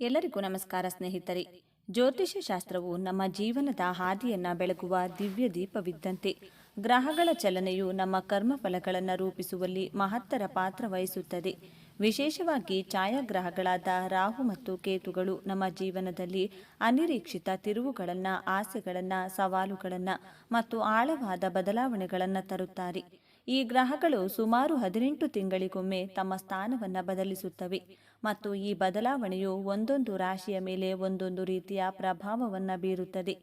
ಎಲ್ಲರಿಗೂ ನಮಸ್ಕಾರ ಸ್ನೇಹಿತರೆ. ಜ್ಯೋತಿಷ್ಯ ಶಾಸ್ತ್ರವು ನಮ್ಮ ಜೀವನದ ಹಾದಿಯನ್ನ ಬೆಳಗುವ ದಿವ್ಯ ದೀಪವಿದ್ದಂತೆ ಗ್ರಹಗಳ ಚಲನೆಯು ನಮ್ಮ ಕರ್ಮಫಲಗಳನ್ನು ರೂಪಿಸುವಲ್ಲಿ ಮಹತ್ತರ ಪಾತ್ರ ವಹಿಸುತ್ತದೆ. ವಿಶೇಷವಾಗಿ ಛಾಯಾಗ್ರಹಗಳಾದ ರಾಹು ಮತ್ತು ಕೇತುಗಳು ನಮ್ಮ ಜೀವನದಲ್ಲಿ ಅನಿರೀಕ್ಷಿತ ತಿರುವುಗಳನ್ನು, ಆಸೆಗಳನ್ನು, ಸವಾಲುಗಳನ್ನು ಮತ್ತು ಆಳವಾದ ಬದಲಾವಣೆಗಳನ್ನು ತರುತ್ತಾರೆ. ಈ ಗ್ರಹಗಳು ಸುಮಾರು ಹದಿನೆಂಟು ತಿಂಗಳಿಗೊಮ್ಮೆ ತಮ್ಮ ಸ್ಥಾನವನ್ನು ಬದಲಿಸುತ್ತವೆ ಮತ್ತು ಈ ಬದಲಾವಣೆಯು ಒಂದೊಂದು ರಾಶಿಯ ಮೇಲೆ ಒಂದೊಂದು ರೀತಿಯ ಪ್ರಭಾವವನ್ನು ಬೀರುತ್ತದೆ.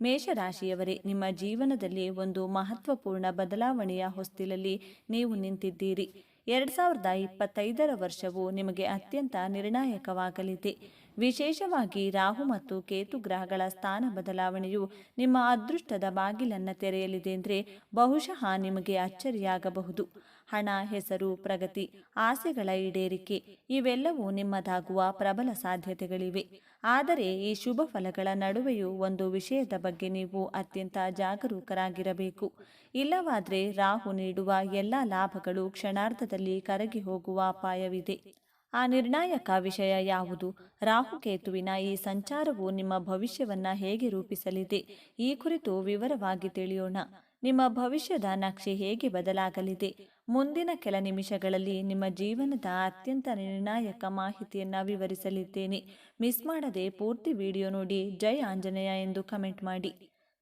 ಮೇಷರಾಶಿಯವರೇ, ನಿಮ್ಮ ಜೀವನದಲ್ಲಿ ಒಂದು ಮಹತ್ವಪೂರ್ಣ ಬದಲಾವಣೆಯ ಹೊಸ್ತಿಲಲ್ಲಿ ನೀವು ನಿಂತಿದ್ದೀರಿ. ಎರಡು ಸಾವಿರದ ಇಪ್ಪತ್ತೈದರ ವರ್ಷವು ನಿಮಗೆ ಅತ್ಯಂತ ನಿರ್ಣಾಯಕವಾಗಲಿದೆ. ವಿಶೇಷವಾಗಿ ರಾಹು ಮತ್ತು ಕೇತು ಗ್ರಹಗಳ ಸ್ಥಾನ ಬದಲಾವಣೆಯು ನಿಮ್ಮ ಅದೃಷ್ಟದ ಬಾಗಿಲನ್ನು ತೆರೆಯಲಿದೆ ಎಂದರೆ ಬಹುಶಃ ನಿಮಗೆ ಅಚ್ಚರಿಯಾಗಬಹುದು. ಹಣ, ಹೆಸರು, ಪ್ರಗತಿ, ಆಸೆಗಳ ಈಡೇರಿಕೆ ಇವೆಲ್ಲವೂ ನಿಮ್ಮದಾಗುವ ಪ್ರಬಲ ಸಾಧ್ಯತೆಗಳಿವೆ. ಆದರೆ ಈ ಶುಭ ಫಲಗಳ ನಡುವೆಯೂ ಒಂದು ವಿಷಯದ ಬಗ್ಗೆ ನೀವು ಅತ್ಯಂತ ಜಾಗರೂಕರಾಗಿರಬೇಕು. ಇಲ್ಲವಾದರೆ ರಾಹು ನೀಡುವ ಎಲ್ಲ ಲಾಭಗಳು ಕ್ಷಣಾರ್ಧದಲ್ಲಿ ಕರಗಿ ಹೋಗುವ ಅಪಾಯವಿದೆ. ಆ ನಿರ್ಣಾಯಕ ವಿಷಯ ಯಾವುದು? ರಾಹುಕೇತುವಿನ ಈ ಸಂಚಾರವು ನಿಮ್ಮ ಭವಿಷ್ಯವನ್ನ ಹೇಗೆ ರೂಪಿಸಲಿದೆ? ಈ ಕುರಿತು ವಿವರವಾಗಿ ತಿಳಿಯೋಣ. ನಿಮ್ಮ ಭವಿಷ್ಯದ ನಕ್ಷೆ ಹೇಗೆ ಬದಲಾಗಲಿದೆ? ಮುಂದಿನ ಕೆಲ ನಿಮಿಷಗಳಲ್ಲಿ ನಿಮ್ಮ ಜೀವನದ ಅತ್ಯಂತ ನಿರ್ಣಾಯಕ ಮಾಹಿತಿಯನ್ನು ವಿವರಿಸಲಿದ್ದೇನೆ. ಮಿಸ್ ಮಾಡದೆ ಪೂರ್ತಿ ವಿಡಿಯೋ ನೋಡಿ ಜೈ ಆಂಜನೇಯ ಎಂದು ಕಮೆಂಟ್ ಮಾಡಿ.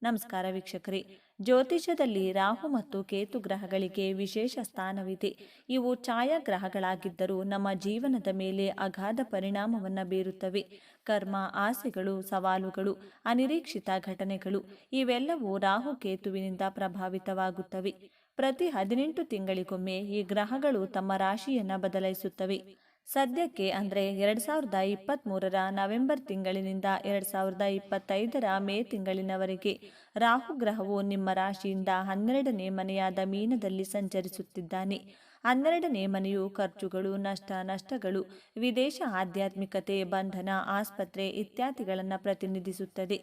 ನಮಸ್ಕಾರ ವೀಕ್ಷಕರೇ. ಜ್ಯೋತಿಷದಲ್ಲಿ ರಾಹು ಮತ್ತು ಕೇತು ಗ್ರಹಗಳಿಗೆ ವಿಶೇಷ ಸ್ಥಾನವಿದೆ. ಇವು ಛಾಯಾಗ್ರಹಗಳಾಗಿದ್ದರೂ ನಮ್ಮ ಜೀವನದ ಮೇಲೆ ಅಗಾಧ ಪರಿಣಾಮವನ್ನು ಬೀರುತ್ತವೆ. ಕರ್ಮ, ಆಸೆಗಳು, ಸವಾಲುಗಳು, ಅನಿರೀಕ್ಷಿತ ಘಟನೆಗಳು, ಇವೆಲ್ಲವೂ ರಾಹು ಕೇತುವಿನಿಂದ ಪ್ರಭಾವಿತವಾಗುತ್ತವೆ. ಪ್ರತಿ ಹದಿನೆಂಟು ತಿಂಗಳಿಗೊಮ್ಮೆ ಈ ಗ್ರಹಗಳು ತಮ್ಮ ರಾಶಿಯನ್ನು ಬದಲಾಯಿಸುತ್ತವೆ. ಸದ್ಯಕ್ಕೆ ಅಂದರೆ ಎರಡು ಸಾವಿರದ ಇಪ್ಪತ್ತ್ಮೂರರ ನವೆಂಬರ್ ತಿಂಗಳಿನಿಂದ ಎರಡು ಸಾವಿರದ ಇಪ್ಪತ್ತೈದರ ಮೇ ತಿಂಗಳಿನವರೆಗೆ ರಾಹು ಗ್ರಹವು ನಿಮ್ಮ ರಾಶಿಯಿಂದ ಹನ್ನೆರಡನೇ ಮನೆಯಾದ ಮೀನದಲ್ಲಿ ಸಂಚರಿಸುತ್ತಿದ್ದಾನೆ. ಹನ್ನೆರಡನೇ ಮನೆಯು ಖರ್ಚುಗಳು, ನಷ್ಟ ನಷ್ಟಗಳು, ವಿದೇಶ ಆಧ್ಯಾತ್ಮಿಕತೆ, ಬಂಧನ, ಆಸ್ಪತ್ರೆ ಇತ್ಯಾದಿಗಳನ್ನು ಪ್ರತಿನಿಧಿಸುತ್ತದೆ.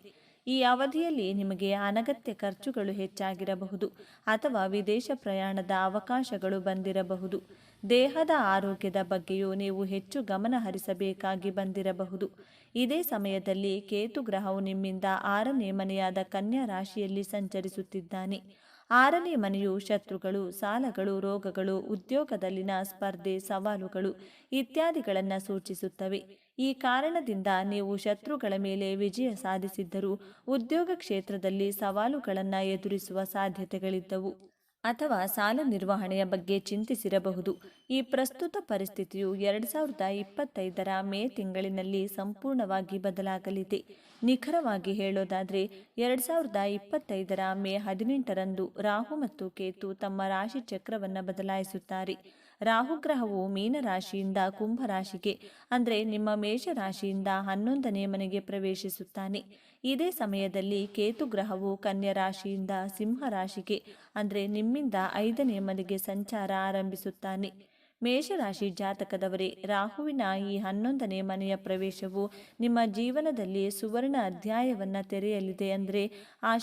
ಈ ಅವಧಿಯಲ್ಲಿ ನಿಮಗೆ ಅನಗತ್ಯ ಖರ್ಚುಗಳು ಹೆಚ್ಚಾಗಿರಬಹುದು ಅಥವಾ ವಿದೇಶ ಪ್ರಯಾಣದ ಅವಕಾಶಗಳು ಬಂದಿರಬಹುದು. ದೇಹದ ಆರೋಗ್ಯದ ಬಗ್ಗೆಯೂ ನೀವು ಹೆಚ್ಚು ಗಮನ ಹರಿಸಬೇಕಾಗಿ ಬಂದಿರಬಹುದು. ಇದೇ ಸಮಯದಲ್ಲಿ ಕೇತು ಗ್ರಹವು ನಿಮ್ಮಿಂದ ಆರನೇ ಮನೆಯಾದ ಕನ್ಯಾ ರಾಶಿಯಲ್ಲಿ ಸಂಚರಿಸುತ್ತಿದ್ದಾನೆ. ಆರನೇ ಮನೆಯು ಶತ್ರುಗಳು, ಸಾಲಗಳು, ರೋಗಗಳು, ಉದ್ಯೋಗದಲ್ಲಿನ ಸ್ಪರ್ಧೆ, ಸವಾಲುಗಳು ಇತ್ಯಾದಿಗಳನ್ನು ಸೂಚಿಸುತ್ತವೆ. ಈ ಕಾರಣದಿಂದ ನೀವು ಶತ್ರುಗಳ ಮೇಲೆ ವಿಜಯ ಸಾಧಿಸಿದ್ದರೂ ಉದ್ಯೋಗ ಕ್ಷೇತ್ರದಲ್ಲಿ ಸವಾಲುಗಳನ್ನು ಎದುರಿಸುವ ಸಾಧ್ಯತೆಗಳಿದ್ದವು. ಅಥವಾ ಸಾಲ ನಿರ್ವಹಣೆಯ ಬಗ್ಗೆ ಚಿಂತಿಸಿರಬಹುದು. ಈ ಪ್ರಸ್ತುತ ಪರಿಸ್ಥಿತಿಯು ಎರಡು ಸಾವಿರದ ಇಪ್ಪತ್ತೈದರ ಮೇ ತಿಂಗಳಿನಲ್ಲಿ ಸಂಪೂರ್ಣವಾಗಿ ಬದಲಾಗಲಿದೆ. ನಿಖರವಾಗಿ ಹೇಳೋದಾದರೆ, ಎರಡು ಸಾವಿರದ ಇಪ್ಪತ್ತೈದರ ಮೇ ಹದಿನೆಂಟರಂದು ರಾಹು ಮತ್ತು ಕೇತು ತಮ್ಮ ರಾಶಿ ಚಕ್ರವನ್ನು ಬದಲಾಯಿಸುತ್ತಾರೆ. ರಾಹುಗ್ರಹವು ಮೀನರಾಶಿಯಿಂದ ಕುಂಭರಾಶಿಗೆ, ಅಂದರೆ ನಿಮ್ಮ ಮೇಷರಾಶಿಯಿಂದ ಹನ್ನೊಂದನೇ ಮನೆಗೆ ಪ್ರವೇಶಿಸುತ್ತಾನೆ. ಇದೇ ಸಮಯದಲ್ಲಿ ಕೇತು ಗ್ರಹವು ಕನ್ಯಾ ರಾಶಿಯಿಂದ ಸಿಂಹರಾಶಿಗೆ, ಅಂದರೆ ನಿಮ್ಮಿಂದ ಐದನೇ ಮನೆಗೆ ಸಂಚಾರ ಆರಂಭಿಸುತ್ತಾನೆ. ಮೇಷರಾಶಿ ಜಾತಕದವರೇ, ರಾಹುವಿನ ಈ ಹನ್ನೊಂದನೇ ಮನೆಯ ಪ್ರವೇಶವು ನಿಮ್ಮ ಜೀವನದಲ್ಲಿ ಸುವರ್ಣ ಅಧ್ಯಾಯವನ್ನು ತೆರೆಯಲಿದೆ ಅಂದರೆ ಆ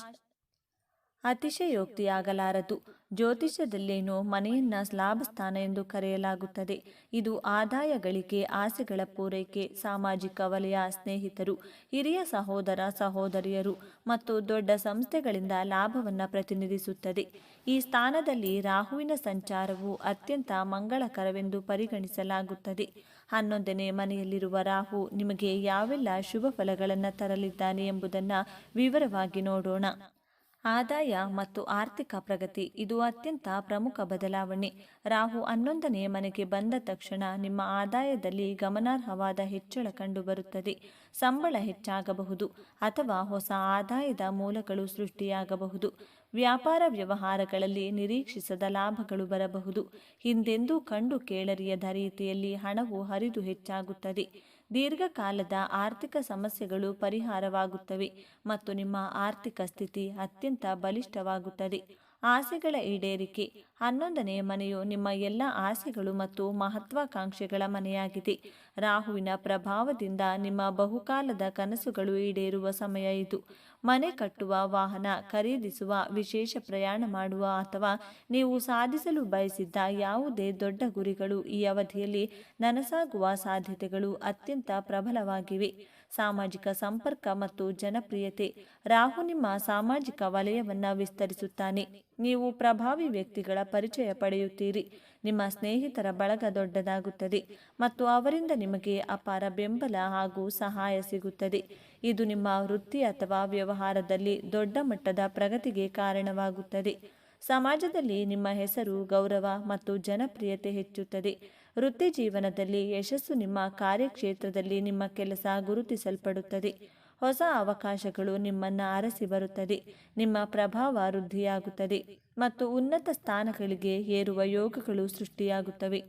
ಅತಿಶಯೋಕ್ತಿಯಾಗಲಾರದು. ಜ್ಯೋತಿಷ್ಯದಲ್ಲೇನೋ ಮನೆಯನ್ನ ಲಾಭ ಸ್ಥಾನ ಎಂದು ಕರೆಯಲಾಗುತ್ತದೆ. ಇದು ಆದಾಯ ಗಳಿಕೆ ಆಸೆಗಳ ಪೂರೈಕೆ, ಸಾಮಾಜಿಕ ವಲಯ ಸ್ನೇಹಿತರು, ಹಿರಿಯ ಸಹೋದರ ಸಹೋದರಿಯರು ಮತ್ತು ದೊಡ್ಡ ಸಂಸ್ಥೆಗಳಿಂದ ಲಾಭವನ್ನು ಪ್ರತಿನಿಧಿಸುತ್ತದೆ. ಈ ಸ್ಥಾನದಲ್ಲಿ ರಾಹುವಿನ ಸಂಚಾರವು ಅತ್ಯಂತ ಮಂಗಳಕರವೆಂದು ಪರಿಗಣಿಸಲಾಗುತ್ತದೆ. ಹನ್ನೊಂದನೇ ಮನೆಯಲ್ಲಿರುವ ರಾಹು ನಿಮಗೆ ಯಾವೆಲ್ಲ ಶುಭ ಫಲಗಳನ್ನು ತರಲಿದ್ದಾನೆ ಎಂಬುದನ್ನು ವಿವರವಾಗಿ ನೋಡೋಣ. ಆದಾಯ ಮತ್ತು ಆರ್ಥಿಕ ಪ್ರಗತಿ, ಇದು ಅತ್ಯಂತ ಪ್ರಮುಖ ಬದಲಾವಣೆ. ರಾಹು ಹನ್ನೊಂದನೇ ಮನೆಗೆ ಬಂದ ತಕ್ಷಣ ನಿಮ್ಮ ಆದಾಯದಲ್ಲಿ ಗಮನಾರ್ಹವಾದ ಹೆಚ್ಚಳ ಕಂಡುಬರುತ್ತದೆ. ಸಂಬಳ ಹೆಚ್ಚಾಗಬಹುದು ಅಥವಾ ಹೊಸ ಆದಾಯದ ಮೂಲಗಳು ಸೃಷ್ಟಿಯಾಗಬಹುದು. ವ್ಯಾಪಾರ ವ್ಯವಹಾರಗಳಲ್ಲಿ ನಿರೀಕ್ಷಿಸದ ಲಾಭಗಳು ಬರಬಹುದು. ಹಿಂದೆಂದೂ ಕಂಡು ಕೇಳರಿಯದ ರೀತಿಯಲ್ಲಿ ಹಣವು ಹರಿದು ಹೆಚ್ಚಾಗುತ್ತದೆ. ದೀರ್ಘಕಾಲದ ಆರ್ಥಿಕ ಸಮಸ್ಯೆಗಳು ಪರಿಹಾರವಾಗುತ್ತವೆ ಮತ್ತು ನಿಮ್ಮ ಆರ್ಥಿಕ ಸ್ಥಿತಿ ಅತ್ಯಂತ ಬಲಿಷ್ಠವಾಗುತ್ತದೆ. ಆಸೆಗಳ ಈಡೇರಿಕೆ. ಹನ್ನೊಂದನೆಯ ಮನೆಯು ನಿಮ್ಮ ಎಲ್ಲ ಆಸೆಗಳು ಮತ್ತು ಮಹತ್ವಾಕಾಂಕ್ಷೆಗಳ ಮನೆಯಾಗಿದೆ. ರಾಹುವಿನ ಪ್ರಭಾವದಿಂದ ನಿಮ್ಮ ಬಹುಕಾಲದ ಕನಸುಗಳು ಈಡೇರುವ ಸಮಯ ಇದು. ಮನೆ ಕಟ್ಟುವ, ವಾಹನ ಖರೀದಿಸುವ, ವಿಶೇಷ ಪ್ರಯಾಣ ಮಾಡುವ ಅಥವಾ ನೀವು ಸಾಧಿಸಲು ಬಯಸಿದ್ದ ಯಾವುದೇ ದೊಡ್ಡ ಗುರಿಗಳು ಈ ಅವಧಿಯಲ್ಲಿ ನನಸಾಗುವ ಸಾಧ್ಯತೆಗಳು ಅತ್ಯಂತ ಪ್ರಬಲವಾಗಿವೆ. ಸಾಮಾಜಿಕ ಸಂಪರ್ಕ ಮತ್ತು ಜನಪ್ರಿಯತೆ. ರಾಹು ನಿಮ್ಮ ಸಾಮಾಜಿಕ ವಲಯವನ್ನು ವಿಸ್ತರಿಸುತ್ತಾನೆ. ನೀವು ಪ್ರಭಾವಿ ವ್ಯಕ್ತಿಗಳ ಪರಿಚಯ ಪಡೆಯುತ್ತೀರಿ. ನಿಮ್ಮ ಸ್ನೇಹಿತರ ಬಳಗ ದೊಡ್ಡದಾಗುತ್ತದೆ ಮತ್ತು ಅವರಿಂದ ನಿಮಗೆ ಅಪಾರ ಬೆಂಬಲ ಹಾಗೂ ಸಹಾಯ ಸಿಗುತ್ತದೆ. ಇದು ನಿಮ್ಮ ವೃತ್ತಿ ಅಥವಾ ವ್ಯವಹಾರದಲ್ಲಿ ದೊಡ್ಡ ಮಟ್ಟದ ಪ್ರಗತಿಗೆ ಕಾರಣವಾಗುತ್ತದೆ. ಸಮಾಜದಲ್ಲಿ ನಿಮ್ಮ ಹೆಸರು, ಗೌರವ ಮತ್ತು ಜನಪ್ರಿಯತೆ ಹೆಚ್ಚುತ್ತದೆ. ವೃತ್ತಿ ಜೀವನದಲ್ಲಿ ಯಶಸ್ಸು ನಿಮ್ಮ ಕಾರ್ಯಕ್ಷೇತ್ರದಲ್ಲಿ ನಿಮ್ಮ ಕೆಲಸ ಗುರುತಿಸಲ್ಪಡುತ್ತದೆ. ಹೊಸ ಅವಕಾಶಗಳು ನಿಮ್ಮನ್ನು ಅರಸಿ ಬರುತ್ತದೆ. ನಿಮ್ಮ ಪ್ರಭಾವ ವೃದ್ಧಿಯಾಗುತ್ತದೆ ಮತ್ತು ಉನ್ನತ ಸ್ಥಾನಗಳಿಗೆ ಏರುವ ಯೋಗಗಳು ಸೃಷ್ಟಿಯಾಗುತ್ತವೆ.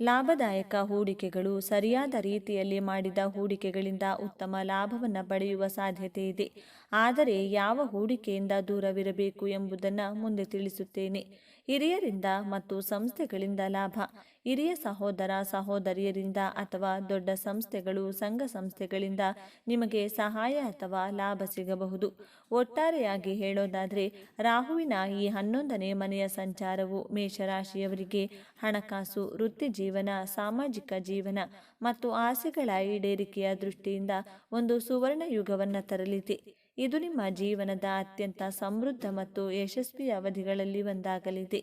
ಲಾಭದಾಯಕ ಹೂಡಿಕೆಗಳು ಸರಿಯಾದ ರೀತಿಯಲ್ಲಿ ಮಾಡಿದ ಹೂಡಿಕೆಗಳಿಂದ ಉತ್ತಮ ಲಾಭವನ್ನು ಪಡೆಯುವ ಸಾಧ್ಯತೆ ಇದೆ. ಆದರೆ ಯಾವ ಹೂಡಿಕೆಯಿಂದ ದೂರವಿರಬೇಕು ಎಂಬುದನ್ನು ಮುಂದೆ ತಿಳಿಸುತ್ತೇನೆ. ಹಿರಿಯರಿಂದ ಮತ್ತು ಸಂಸ್ಥೆಗಳಿಂದ ಲಾಭ. ಹಿರಿಯ ಸಹೋದರ ಸಹೋದರಿಯರಿಂದ ಅಥವಾ ದೊಡ್ಡ ಸಂಸ್ಥೆಗಳು ಸಂಘ ಸಂಸ್ಥೆಗಳಿಂದ ನಿಮಗೆ ಸಹಾಯ ಅಥವಾ ಲಾಭ ಸಿಗಬಹುದು. ಒಟ್ಟಾರೆಯಾಗಿ ಹೇಳೋದಾದರೆ, ರಾಹುವಿನ ಈ ಹನ್ನೊಂದನೇ ಮನೆಯ ಸಂಚಾರವು ಮೇಷರಾಶಿಯವರಿಗೆ ಹಣಕಾಸು, ವೃತ್ತಿ ಜೀವನ, ಸಾಮಾಜಿಕ ಜೀವನ ಮತ್ತು ಆಸೆಗಳ ಈಡೇರಿಕೆಯ ದೃಷ್ಟಿಯಿಂದ ಒಂದು ಸುವರ್ಣ ಯುಗವನ್ನು ತರಲಿದೆ. ಇದು ನಿಮ್ಮ ಜೀವನದ ಅತ್ಯಂತ ಸಮೃದ್ಧ ಮತ್ತು ಯಶಸ್ವಿ ಅವಧಿಗಳಲ್ಲಿ ಒಂದಾಗಲಿದೆ.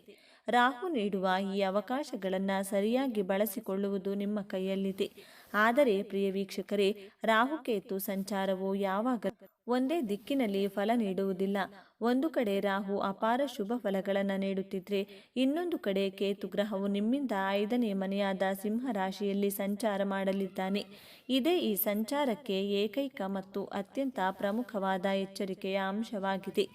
ರಾಹು ನೀಡುವ ಈ ಅವಕಾಶಗಳನ್ನು ಸರಿಯಾಗಿ ಬಳಸಿಕೊಳ್ಳುವುದು ನಿಮ್ಮ ಕೈಯಲ್ಲಿದೆ. ಆದರೆ ಪ್ರಿಯ ವೀಕ್ಷಕರೇ, ರಾಹುಕೇತು ಸಂಚಾರವು ಯಾವಾಗ ಒಂದೇ ದಿಕ್ಕಿನಲ್ಲಿ ಫಲ ನೀಡುವುದಿಲ್ಲ. ಒಂದು ಕಡೆ ರಾಹು ಅಪಾರ ಶುಭ ಫಲಗಳನ್ನು ನೀಡುತ್ತಿದ್ರೆ, ಇನ್ನೊಂದು ಕಡೆ ಕೇತು ಗ್ರಹವು ನಿಮ್ಮಿಂದ ಐದನೇ ಮನೆಯಾದ ಸಿಂಹ ರಾಶಿಯಲ್ಲಿ ಸಂಚಾರ ಮಾಡಲಿದ್ದಾನೆ. ಇದೇ ಈ ಸಂಚಾರಕ್ಕೆ ಏಕೈಕ ಮತ್ತು ಅತ್ಯಂತ ಪ್ರಮುಖವಾದ ಎಚ್ಚರಿಕೆಯ ಅಂಶವಾಗಿದೆ.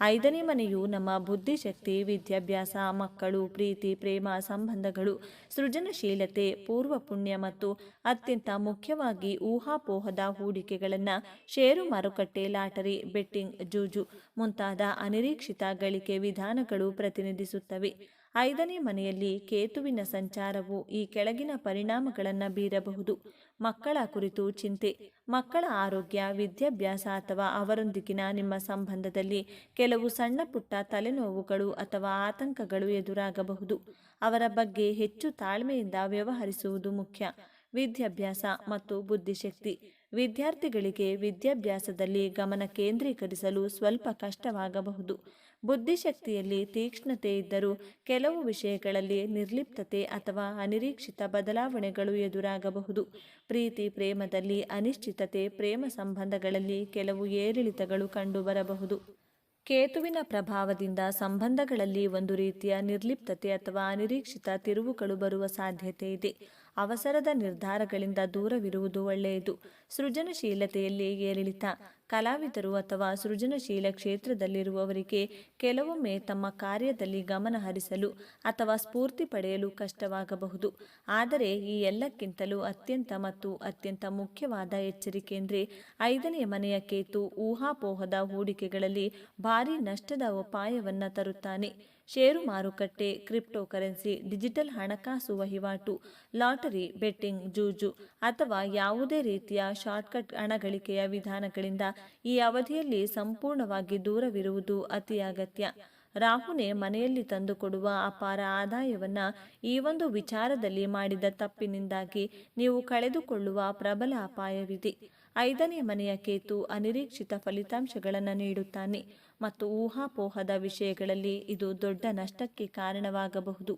ಐದನೇ ಮನೆಯು ನಮ್ಮ ಬುದ್ಧಿಶಕ್ತಿ, ವಿದ್ಯಾಭ್ಯಾಸ, ಮಕ್ಕಳು, ಪ್ರೀತಿ, ಪ್ರೇಮ, ಸಂಬಂಧಗಳು, ಸೃಜನಶೀಲತೆ, ಪೂರ್ವ ಪುಣ್ಯ ಮತ್ತು ಅತ್ಯಂತ ಮುಖ್ಯವಾಗಿ ಊಹಾಪೋಹದ ಹೂಡಿಕೆಗಳನ್ನು ಷೇರು ಮಾರುಕಟ್ಟೆ, ಲಾಟರಿ, ಬೆಟ್ಟಿಂಗ್, ಜೂಜು ಮುಂತಾದ ಅನಿರೀಕ್ಷಿತ ಗಳಿಕೆ ವಿಧಾನಗಳು ಪ್ರತಿನಿಧಿಸುತ್ತವೆ. ಐದನೇ ಮನೆಯಲ್ಲಿ ಕೇತುವಿನ ಸಂಚಾರವು ಈ ಕೆಳಗಿನ ಪರಿಣಾಮಗಳನ್ನು ಬೀರಬಹುದು. ಮಕ್ಕಳ ಕುರಿತು ಚಿಂತೆ. ಮಕ್ಕಳ ಆರೋಗ್ಯ, ವಿದ್ಯಾಭ್ಯಾಸ ಅಥವಾ ಅವರೊಂದಿಗಿನ ನಿಮ್ಮ ಸಂಬಂಧದಲ್ಲಿ ಕೆಲವು ಸಣ್ಣ ಪುಟ್ಟ ತಲೆನೋವುಗಳು ಅಥವಾ ಆತಂಕಗಳು ಎದುರಾಗಬಹುದು. ಅವರ ಬಗ್ಗೆ ಹೆಚ್ಚು ತಾಳ್ಮೆಯಿಂದ ವ್ಯವಹರಿಸುವುದು ಮುಖ್ಯ. ವಿದ್ಯಾಭ್ಯಾಸ ಮತ್ತು ಬುದ್ಧಿಶಕ್ತಿ. ವಿದ್ಯಾರ್ಥಿಗಳಿಗೆ ವಿದ್ಯಾಭ್ಯಾಸದಲ್ಲಿ ಗಮನ ಕೇಂದ್ರೀಕರಿಸಲು ಸ್ವಲ್ಪ ಕಷ್ಟವಾಗಬಹುದು. ಬುದ್ಧಿಶಕ್ತಿಯಲ್ಲಿ ತೀಕ್ಷ್ಣತೆ ಇದ್ದರೂ ಕೆಲವು ವಿಷಯಗಳಲ್ಲಿ ನಿರ್ಲಿಪ್ತತೆ ಅಥವಾ ಅನಿರೀಕ್ಷಿತ ಬದಲಾವಣೆಗಳು ಎದುರಾಗಬಹುದು. ಪ್ರೀತಿ ಪ್ರೇಮದಲ್ಲಿ ಅನಿಶ್ಚಿತತೆ, ಪ್ರೇಮ ಸಂಬಂಧಗಳಲ್ಲಿ ಕೆಲವು ಏರಿಳಿತಗಳು ಕಂಡುಬರಬಹುದು. ಕೇತುವಿನ ಪ್ರಭಾವದಿಂದ ಸಂಬಂಧಗಳಲ್ಲಿ ಒಂದು ರೀತಿಯ ನಿರ್ಲಿಪ್ತತೆ ಅಥವಾ ಅನಿರೀಕ್ಷಿತ ತಿರುವುಗಳು ಬರುವ ಸಾಧ್ಯತೆ ಇದೆ. ಅವಸರದ ನಿರ್ಧಾರಗಳಿಂದ ದೂರವಿರುವುದು ಒಳ್ಳೆಯದು. ಸೃಜನಶೀಲತೆಯಲ್ಲಿ ಏರಿಳಿತ. ಕಲಾವಿದರು ಅಥವಾ ಸೃಜನಶೀಲ ಕ್ಷೇತ್ರದಲ್ಲಿರುವವರಿಗೆ ಕೆಲವೊಮ್ಮೆ ತಮ್ಮ ಕಾರ್ಯದಲ್ಲಿ ಗಮನ ಹರಿಸಲು ಅಥವಾ ಸ್ಫೂರ್ತಿ ಪಡೆಯಲು ಕಷ್ಟವಾಗಬಹುದು. ಆದರೆ ಈ ಎಲ್ಲಕ್ಕಿಂತಲೂ ಅತ್ಯಂತ ಮತ್ತು ಅತ್ಯಂತ ಮುಖ್ಯವಾದ ಎಚ್ಚರಿಕೆ ಅಂದರೆ ಐದನೇ ಮನೆಯ ಕೇತು ಊಹಾಪೋಹದ ಹೂಡಿಕೆಗಳಲ್ಲಿ ಭಾರೀ ನಷ್ಟದ ಅಪಾಯವನ್ನು ತರುತ್ತಾನೆ. ಷೇರು ಮಾರುಕಟ್ಟೆ ಕ್ರಿಪ್ಟೋ ಕರೆನ್ಸಿ ಡಿಜಿಟಲ್ ಹಣಕಾಸು ವಹಿವಾಟು, ಲಾಟರಿ, ಬೆಟ್ಟಿಂಗ್, ಜೂಜು ಅಥವಾ ಯಾವುದೇ ರೀತಿಯ ಶಾರ್ಟ್ಕಟ್ ಹಣಗಳಿಕೆಯ ವಿಧಾನಗಳಿಂದ ಈ ಅವಧಿಯಲ್ಲಿ ಸಂಪೂರ್ಣವಾಗಿ ದೂರವಿರುವುದು ಅತಿ ಅಗತ್ಯ. ರಾಹುನೇ ಮನೆಯಲ್ಲಿ ತಂದುಕೊಡುವ ಅಪಾರ ಆದಾಯವನ್ನ ಈ ಒಂದು ವಿಚಾರದಲ್ಲಿ ಮಾಡಿದ ತಪ್ಪಿನಿಂದಾಗಿ ನೀವು ಕಳೆದುಕೊಳ್ಳುವ ಪ್ರಬಲ ಅಪಾಯವಿದೆ. ಐದನೇ ಮನೆಯ ಕೇತು ಅನಿರೀಕ್ಷಿತ ಫಲಿತಾಂಶಗಳನ್ನು ನೀಡುತ್ತಾನೆ. ಮತ್ತು ಊಹಾಪೋಹದ ವಿಷಯಗಳಲ್ಲಿ ಇದು ದೊಡ್ಡ ನಷ್ಟಕ್ಕೆ ಕಾರಣವಾಗಬಹುದು.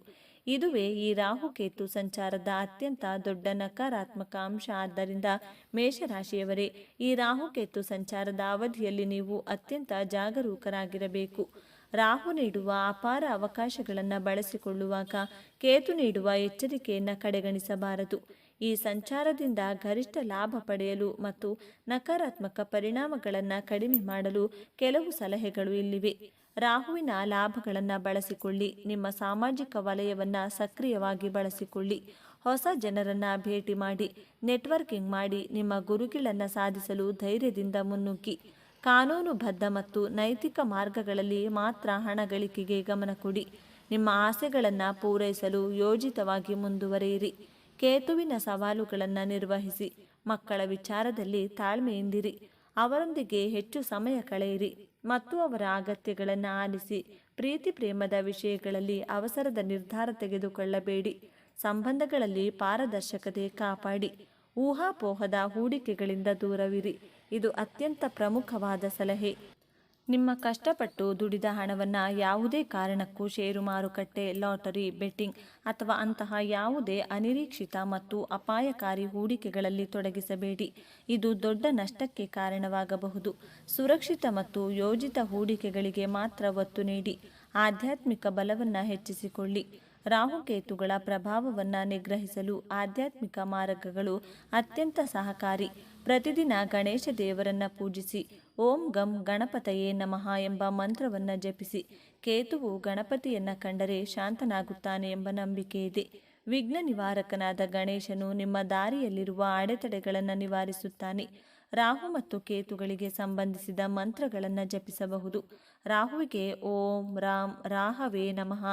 ಇದುವೇ ಈ ರಾಹುಕೇತು ಸಂಚಾರದ ಅತ್ಯಂತ ದೊಡ್ಡ ನಕಾರಾತ್ಮಕ ಅಂಶ. ಆದ್ದರಿಂದ ಮೇಷರಾಶಿಯವರೇ, ಈ ರಾಹುಕೇತು ಸಂಚಾರದ ಅವಧಿಯಲ್ಲಿ ನೀವು ಅತ್ಯಂತ ಜಾಗರೂಕರಾಗಿರಬೇಕು. ರಾಹು ನೀಡುವ ಅಪಾರ ಅವಕಾಶಗಳನ್ನು ಬಳಸಿಕೊಳ್ಳುವಾಗ ಕೇತು ನೀಡುವ ಎಚ್ಚರಿಕೆಯನ್ನು ಕಡೆಗಣಿಸಬಾರದು. ಈ ಸಂಚಾರದಿಂದ ಗರಿಷ್ಠ ಲಾಭ ಪಡೆಯಲು ಮತ್ತು ನಕಾರಾತ್ಮಕ ಪರಿಣಾಮಗಳನ್ನು ಕಡಿಮೆ ಮಾಡಲು ಕೆಲವು ಸಲಹೆಗಳು ಇಲ್ಲಿವೆ. ರಾಹುವಿನ ಲಾಭಗಳನ್ನು ಬಳಸಿಕೊಳ್ಳಿ, ನಿಮ್ಮ ಸಾಮಾಜಿಕ ವಲಯವನ್ನು ಸಕ್ರಿಯವಾಗಿ ಬಳಸಿಕೊಳ್ಳಿ. ಹೊಸ ಜನರನ್ನು ಭೇಟಿ ಮಾಡಿ, ನೆಟ್ವರ್ಕಿಂಗ್ ಮಾಡಿ, ನಿಮ್ಮ ಗುರುಗಳನ್ನು ಸಾಧಿಸಲು ಧೈರ್ಯದಿಂದ ಮುನ್ನುಗ್ಗಿ. ಕಾನೂನುಬದ್ಧ ಮತ್ತು ನೈತಿಕ ಮಾರ್ಗಗಳಲ್ಲಿ ಮಾತ್ರ ಹಣ ಗಳಿಕೆಗೆ ಗಮನ ಕೊಡಿ. ನಿಮ್ಮ ಆಸೆಗಳನ್ನು ಪೂರೈಸಲು ಯೋಜಿತವಾಗಿ ಮುಂದುವರಿಯಿರಿ. ಕೇತುವಿನ ಸವಾಲುಗಳನ್ನು ನಿರ್ವಹಿಸಿ, ಮಕ್ಕಳ ವಿಚಾರದಲ್ಲಿ ತಾಳ್ಮೆಯಿಂದಿರಿ. ಅವರೊಂದಿಗೆ ಹೆಚ್ಚು ಸಮಯ ಕಳೆಯಿರಿ. ಮತ್ತು ಅವರ ಅಗತ್ಯಗಳನ್ನು ಆಲಿಸಿ, ಪ್ರೀತಿ ಪ್ರೇಮದ ವಿಷಯಗಳಲ್ಲಿ ಅವಸರದ ನಿರ್ಧಾರ ತೆಗೆದುಕೊಳ್ಳಬೇಡಿ. ಸಂಬಂಧಗಳಲ್ಲಿ ಪಾರದರ್ಶಕತೆ ಕಾಪಾಡಿ. ಊಹಾಪೋಹದ ಹೂಡಿಕೆಗಳಿಂದ ದೂರವಿರಿ. ಇದು ಅತ್ಯಂತ ಪ್ರಮುಖವಾದ ಸಲಹೆ. ನಿಮ್ಮ ಕಷ್ಟಪಟ್ಟು ದುಡಿದ ಹಣವನ್ನು ಯಾವುದೇ ಕಾರಣಕ್ಕೂ ಷೇರು ಮಾರುಕಟ್ಟೆ, ಲಾಟರಿ, ಬೆಟ್ಟಿಂಗ್ ಅಥವಾ ಅಂತಹ ಯಾವುದೇ ಅನಿರೀಕ್ಷಿತ ಮತ್ತು ಅಪಾಯಕಾರಿ ಹೂಡಿಕೆಗಳಲ್ಲಿ ತೊಡಗಿಸಬೇಡಿ. ಇದು ದೊಡ್ಡ ನಷ್ಟಕ್ಕೆ ಕಾರಣವಾಗಬಹುದು. ಸುರಕ್ಷಿತ ಮತ್ತು ಯೋಜಿತ ಹೂಡಿಕೆಗಳಿಗೆ ಮಾತ್ರ ಒತ್ತು ನೀಡಿ. ಆಧ್ಯಾತ್ಮಿಕ ಬಲವನ್ನು ಹೆಚ್ಚಿಸಿಕೊಳ್ಳಿ. ರಾಹುಕೇತುಗಳ ಪ್ರಭಾವವನ್ನು ನಿಗ್ರಹಿಸಲು ಆಧ್ಯಾತ್ಮಿಕ ಮಾರ್ಗಗಳು ಅತ್ಯಂತ ಸಹಕಾರಿ. ಪ್ರತಿದಿನ ಗಣೇಶ ದೇವರನ್ನು ಪೂಜಿಸಿ. ಓಂ ಗಂ ಗಣಪತಯೇ ನಮಃ ಎಂಬ ಮಂತ್ರವನ್ನು ಜಪಿಸಿ. ಕೇತುವು ಗಣಪತಿಯನ್ನ ಕಂಡರೆ ಶಾಂತನಾಗುತ್ತಾನೆ ಎಂಬ ನಂಬಿಕೆ ಇದೆ. ವಿಘ್ನ ನಿವಾರಕನಾದ ಗಣೇಶನು ನಿಮ್ಮ ದಾರಿಯಲ್ಲಿರುವ ಅಡೆತಡೆಗಳನ್ನು ನಿವಾರಿಸುತ್ತಾನೆ. ರಾಹು ಮತ್ತು ಕೇತುಗಳಿಗೆ ಸಂಬಂಧಿಸಿದ ಮಂತ್ರಗಳನ್ನು ಜಪಿಸಬಹುದು. ರಾಹುವಿಗೆ ಓಂ ರಾಮ್ ರಾಹವೇ ನಮಃ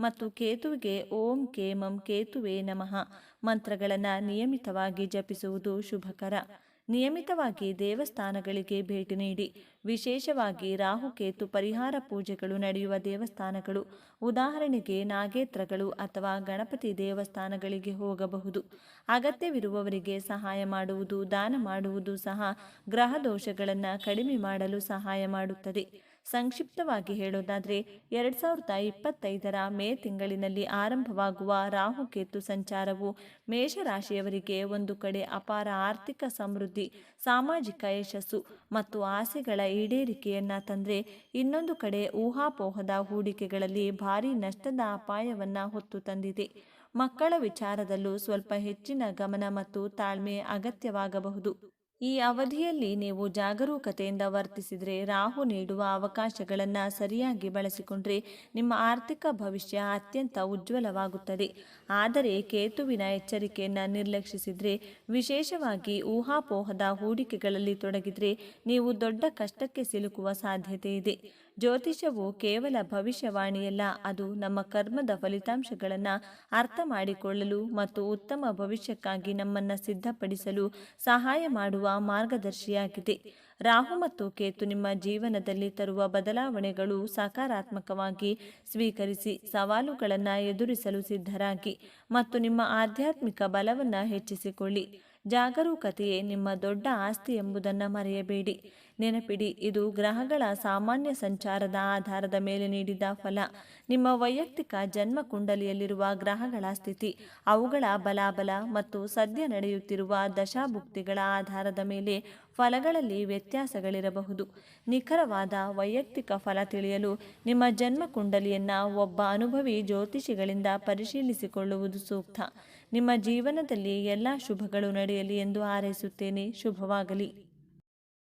ಮತ್ತು ಕೇತುವಿಗೆ ಓಂ ಕೇಮಂ ಕೇತುವೇ ನಮಃ ಮಂತ್ರಗಳನ್ನು ನಿಯಮಿತವಾಗಿ ಜಪಿಸುವುದು ಶುಭಕರ. ನಿಯಮಿತವಾಗಿ ದೇವಸ್ಥಾನಗಳಿಗೆ ಭೇಟಿ ನೀಡಿ, ವಿಶೇಷವಾಗಿ ರಾಹುಕೇತು ಪರಿಹಾರ ಪೂಜೆಗಳು ನಡೆಯುವ ದೇವಸ್ಥಾನಗಳು, ಉದಾಹರಣೆಗೆ ನಾಗೇತ್ರಗಳು ಅಥವಾ ಗಣಪತಿ ದೇವಸ್ಥಾನಗಳಿಗೆ ಹೋಗಬಹುದು. ಅಗತ್ಯವಿರುವವರಿಗೆ ಸಹಾಯ ಮಾಡುವುದು, ದಾನ ಮಾಡುವುದು ಸಹ ಗ್ರಹ ದೋಷಗಳನ್ನು ಕಡಿಮೆ ಮಾಡಲು ಸಹಾಯ ಮಾಡುತ್ತದೆ. ಸಂಕ್ಷಿಪ್ತವಾಗಿ ಹೇಳೋದಾದರೆ, ಎರಡು ಸಾವಿರದ ಇಪ್ಪತ್ತೈದರ ಮೇ ತಿಂಗಳಿನಲ್ಲಿ ಆರಂಭವಾಗುವ ರಾಹುಕೇತು ಸಂಚಾರವು ಮೇಷರಾಶಿಯವರಿಗೆ ಒಂದು ಕಡೆ ಅಪಾರ ಆರ್ಥಿಕ ಸಮೃದ್ಧಿ, ಸಾಮಾಜಿಕ ಯಶಸ್ಸು ಮತ್ತು ಆಸೆಗಳ ಈಡೇರಿಕೆಯನ್ನು ತಂದರೆ, ಇನ್ನೊಂದು ಕಡೆ ಊಹಾಪೋಹದ ಹೂಡಿಕೆಗಳಲ್ಲಿ ಭಾರೀ ನಷ್ಟದ ಅಪಾಯವನ್ನು ಹೊತ್ತು ತಂದಿದೆ. ಮಕ್ಕಳ ವಿಚಾರದಲ್ಲೂ ಸ್ವಲ್ಪ ಹೆಚ್ಚಿನ ಗಮನ ಮತ್ತು ತಾಳ್ಮೆ ಅಗತ್ಯವಾಗಬಹುದು. ಈ ಅವಧಿಯಲ್ಲಿ ನೀವು ಜಾಗರೂಕತೆಯಿಂದ ವರ್ತಿಸಿದರೆ ರಾಹು ನೀಡುವ ಅವಕಾಶಗಳನ್ನು ಸರಿಯಾಗಿ ಬಳಸಿಕೊಂಡ್ರೆ ನಿಮ್ಮ ಆರ್ಥಿಕ ಭವಿಷ್ಯ ಅತ್ಯಂತ ಉಜ್ವಲವಾಗುತ್ತದೆ. ಆದರೆ ಕೇತುವಿನ ಎಚ್ಚರಿಕೆಯನ್ನು ನಿರ್ಲಕ್ಷಿಸಿದರೆ, ವಿಶೇಷವಾಗಿ ಊಹಾಪೋಹದ ಹೂಡಿಕೆಗಳಲ್ಲಿ ತೊಡಗಿದರೆ ನೀವು ದೊಡ್ಡ ಕಷ್ಟಕ್ಕೆ ಸಿಲುಕುವ ಸಾಧ್ಯತೆ ಇದೆ. ಜ್ಯೋತಿಷವು ಕೇವಲ ಭವಿಷ್ಯವಾಣಿಯಲ್ಲ, ಅದು ನಮ್ಮ ಕರ್ಮದ ಫಲಿತಾಂಶಗಳನ್ನು ಅರ್ಥ ಮಾಡಿಕೊಳ್ಳಲು ಮತ್ತು ಉತ್ತಮ ಭವಿಷ್ಯಕ್ಕಾಗಿ ನಮ್ಮನ್ನು ಸಿದ್ಧಪಡಿಸಲು ಸಹಾಯ ಮಾಡುವ ಮಾರ್ಗದರ್ಶಿಯಾಗಿದೆ. ರಾಹು ಮತ್ತು ಕೇತು ನಿಮ್ಮ ಜೀವನದಲ್ಲಿ ತರುವ ಬದಲಾವಣೆಗಳು ಸಕಾರಾತ್ಮಕವಾಗಿ ಸ್ವೀಕರಿಸಿ ಸವಾಲುಗಳನ್ನು ಎದುರಿಸಲು ಸಿದ್ಧರಾಗಿ ಮತ್ತು ನಿಮ್ಮ ಆಧ್ಯಾತ್ಮಿಕ ಬಲವನ್ನು ಹೆಚ್ಚಿಸಿಕೊಳ್ಳಿ. ಜಾಗರೂಕತೆಯೇ ನಿಮ್ಮ ದೊಡ್ಡ ಆಸ್ತಿ ಎಂಬುದನ್ನು ಮರೆಯಬೇಡಿ. ನೆನಪಿಡಿ, ಇದು ಗ್ರಹಗಳ ಸಾಮಾನ್ಯ ಸಂಚಾರದ ಆಧಾರದ ಮೇಲೆ ನೀಡಿದ ಫಲ. ನಿಮ್ಮ ವೈಯಕ್ತಿಕ ಜನ್ಮ ಕುಂಡಲಿಯಲ್ಲಿರುವ ಗ್ರಹಗಳ ಸ್ಥಿತಿ, ಅವುಗಳ ಬಲಾಬಲ ಮತ್ತು ಸದ್ಯ ನಡೆಯುತ್ತಿರುವ ದಶಾಭುಕ್ತಿಗಳ ಆಧಾರದ ಮೇಲೆ ಫಲಗಳಲ್ಲಿ ವ್ಯತ್ಯಾಸಗಳಿರಬಹುದು. ನಿಖರವಾದ ವೈಯಕ್ತಿಕ ಫಲ ತಿಳಿಯಲು ನಿಮ್ಮ ಜನ್ಮ ಕುಂಡಲಿಯನ್ನು ಒಬ್ಬ ಅನುಭವಿ ಜ್ಯೋತಿಷಿಗಳಿಂದ ಪರಿಶೀಲಿಸಿಕೊಳ್ಳುವುದು ಸೂಕ್ತ. ನಿಮ್ಮ ಜೀವನದಲ್ಲಿ ಎಲ್ಲ ಶುಭಗಳು ನಡೆಯಲಿ ಎಂದು ಹಾರೈಸುತ್ತೇನೆ. ಶುಭವಾಗಲಿ.